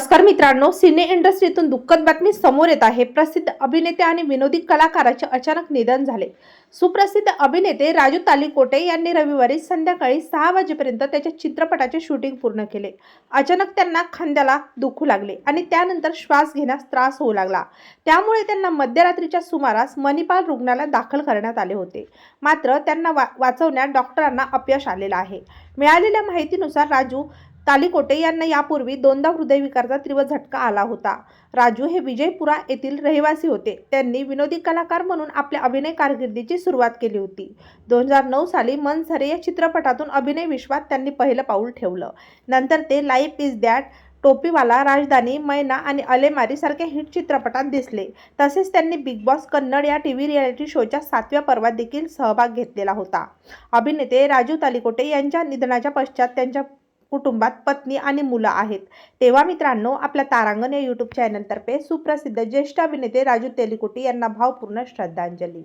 नमस्कार मित्रांनो सिने इंडस्ट्रीतून दुःखद बातमी समोर येत आहे. प्रसिद्ध अभिनेते आणि विनोदी कलाकाराचे अचानक निधन झाले. सुप्रसिद्ध अभिनेते राजू तालिकोटे यांनी रविवारी संध्याकाळी सहा वाजेपर्यंत त्याच्या चित्रपटाचे शूटिंग पूर्ण केले. अचानक त्यांना खांद्याला दुखू लागले आणि त्यानंतर श्वास घेण्यास त्रास होऊ लागला. त्यामुळे त्यांना मध्यरात्रीच्या सुमारास मणिपाल रुग्णालयात दाखल करण्यात आले होते. मात्र त्यांना वा वाचवण्यात डॉक्टरांना अपयश आलेलं आहे. मिळालेल्या माहितीनुसार राजू कालिकोटे यांना यापूर्वी दोनदा हृदयविकारचा तीव्र झटका आला होता. राजू हे विजयपुरा येथील रहिवासी होते. त्यांनी विनोदी कलाकार म्हणून आपल्या अभिनय कारकिर्दीची सुरुवात केली होती. दोन हजार नऊ साली मनसरे या चित्रपटातून अभिनय विश्वात त्यांनी पहिलं पाऊल ठेवलं. नंतर ते लाईफ इज दॅट टोपीवाला राजधानी मैना आणि अलेमारी सारख्या हिट चित्रपटात दिसले. तसेच त्यांनी बिग बॉस कन्नड या टी व्ही रियालिटी शोच्या सातव्या पर्वात देखील सहभाग घेतलेला होता. अभिनेते राजू तालिकोटे यांच्या निधनाच्या पश्चात त्यांच्या कुटुंबात पत्नी आणि मुलं आहेत. तेव्हा मित्रांनो आपल्या तारांगण या यूट्यूब चॅनलतर्फे सुप्रसिद्ध ज्येष्ठ अभिनेते राजू तेलिकुटी यांना भावपूर्ण श्रद्धांजली.